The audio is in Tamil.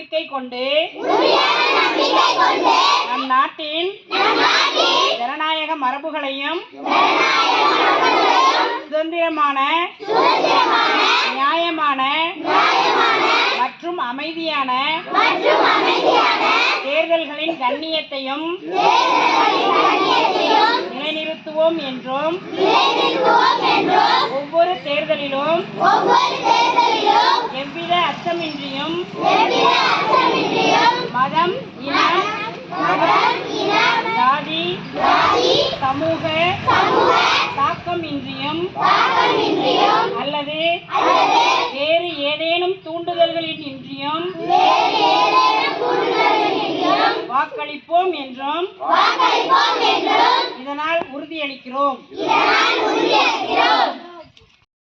நம்பிக்கை கொண்டு நம் நாட்டின் ஜனநாயக மரபுகளையும் சுதந்திரமான நியாயமான மற்றும் அமைதியான தேர்தல்களின் கண்ணியத்தையும் நிலைநிறுத்துவோம் என்றும் ஒவ்வொரு தேர்தலிலும் அச்சமின்றியும் மதம் இனம் ஜாதி சமூக தாக்கம் இன்றியும் அல்லது வேறு ஏதேனும் தூண்டுதல்களின் இன்றியும் வாக்களிப்போம் என்றும் இதனால் உறுதியளிக்கிறோம்.